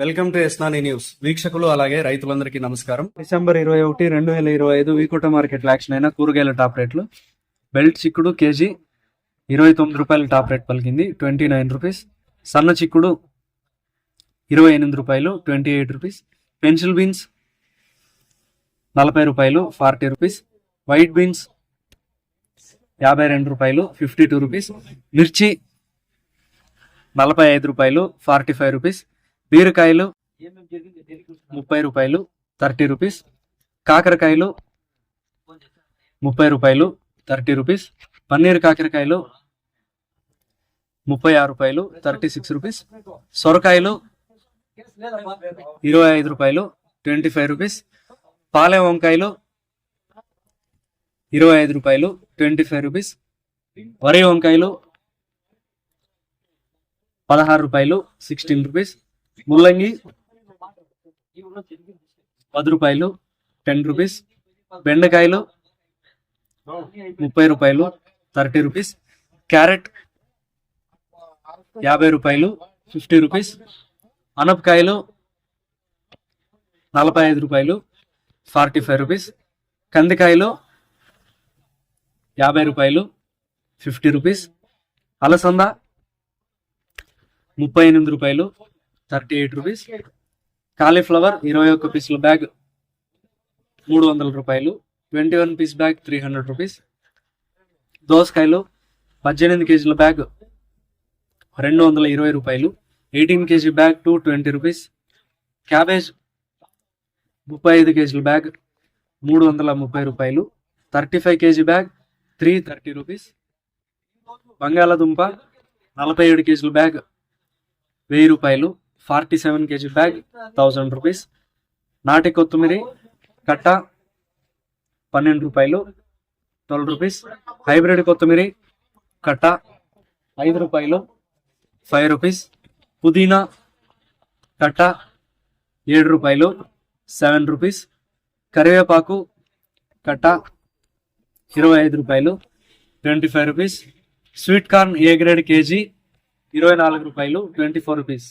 Welcome to ఎస్నాని news. వీక్షకులు అలాగే రైతులందరికీ నమస్కారం. డిసెంబర్ ఇరవై ఒకటి రెండు వేల ఇరవై ఐదు వీకోట మార్కెట్ యాక్షన్ అయిన కూరగాయల టాప్ రేట్లు. బెల్ట్ చిక్కుడు కేజీ ఇరవై తొమ్మిది రూపాయలు టాప్ రేట్ పలికింది ట్వంటీ నైన్ రూపీస్. సన్న చిక్కుడు ఇరవై ఎనిమిది రూపాయలు twenty eight rupees. Pencil beans నలభై రూపాయలు ఫార్టీ రూపీస్. వైట్ బీన్స్ యాభై రెండు రూపాయలు ఫిఫ్టీ టూ రూపీస్. మిర్చి నలభై ఐదు రూపాయలు ఫార్టీ ఫైవ్ రూపీస్. బీరకాయలు ముప్పై రూపాయలు థర్టీ రూపీస్. కాకరకాయలు ముప్పై రూపాయలు థర్టీ రూపీస్. పన్నీర్ కాకరకాయలు ముప్పై ఆరు రూపాయలు థర్టీ సిక్స్ రూపీస్. సొరకాయలు ఇరవై ఐదు రూపాయలు ట్వంటీ ఫైవ్ రూపీస్. పాలెం వంకాయలు ఇరవై ఐదు రూపాయలు ట్వంటీ ఫైవ్ రూపీస్. వరి వంకాయలు పదహారు రూపాయలు సిక్స్టీన్ రూపీస్. ముల్లంగి పది రూపాయలు టెన్ రూపీస్ బెండకాయలు ముప్పై రూపాయలు థర్టీ రూపీస్ క్యారెట్ యాభై రూపాయలు ఫిఫ్టీ రూపీస్ అనపకాయలు నలభై ఐదు రూపాయలు ఫార్టీ ఫైవ్ రూపీస్ కందికాయలు యాభై రూపాయలు ఫిఫ్టీ రూపీస్ అలసంద ముప్పై ఎనిమిది రూపాయలు థర్టీ ఎయిట్ రూపీస్ కాలీఫ్లవర్ ఇరవై ఒక్క పీసుల బ్యాగ్ మూడు వందల రూపాయలు. Twenty one piece bag three hundred rupees దోసకాయలు పద్దెనిమిది కేజీల బ్యాగ్ రెండు వందల ఇరవై రూపాయలు. Eighteen KG bag two twenty rupees cabbage ముప్పై ఐదు కేజీల బ్యాగ్ మూడు వందల ముప్పై రూపాయలు. Thirty five KG bag three thirty rupees బంగాళాదుంప నలభై ఏడు కేజీల బ్యాగ్ వెయ్యి రూపాయలు. Forty seven KG bag thousand rupees. నాటి కొత్తిమీర కట్ట పన్నెండు రూపాయలు ట్వెల్వ్ రూపీస్. హైబ్రిడ్ కొత్తిమీర కట్ట ఐదు రూపాయలు ఫైవ్ రూపీస్. పుదీనా కట్ట ఏడు రూపాయలు సెవెన్ రూపీస్. కరివేపాకు కట్ట ఇరవై ఐదు రూపాయలు twenty five rupees. Sweet corn A grade KG ఇరవై నాలుగు రూపాయలు ట్వంటీ ఫోర్ రూపీస్.